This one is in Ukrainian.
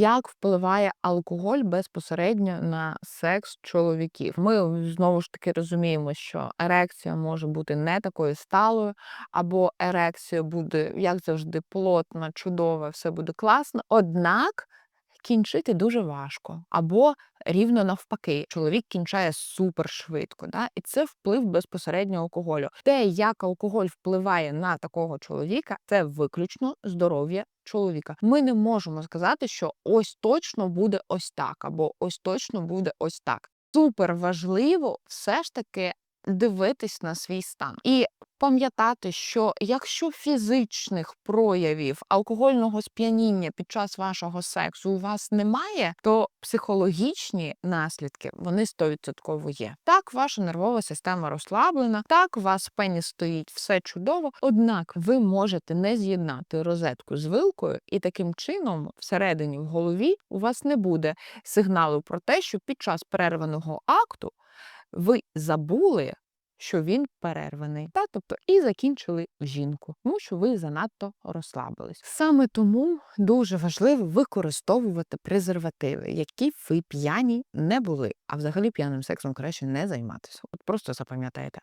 Як впливає алкоголь безпосередньо на секс чоловіків? Ми знову ж таки розуміємо, що ерекція може бути не такою сталою, або ерекція буде, як завжди, плотна, чудова, все буде класно. Однак кінчити дуже важко, або рівно навпаки, чоловік кінчає супер швидко. Да? І це вплив безпосередньо алкоголю. Те, як алкоголь впливає на такого чоловіка, це виключно здоров'я чоловіка. Ми не можемо сказати, що ось точно буде ось так, або ось точно буде ось так. Супер важливо все ж таки дивитись на свій стан і пам'ятати, що якщо фізичних проявів алкогольного сп'яніння під час вашого сексу у вас немає, то психологічні наслідки вони 100% є. Так, ваша нервова система розслаблена, так, у вас пеніс стоїть все чудово. Однак ви можете не з'єднати розетку з вилкою, і таким чином, всередині в голові, у вас не буде сигналу про те, що під час перерваного акту ви забули, що він перерваний, та тобто і закінчили жінку, тому що ви занадто розслабились. Саме тому дуже важливо використовувати презервативи, які ви п'яні не були. А взагалі п'яним сексом краще не займатися. От просто запам'ятайте.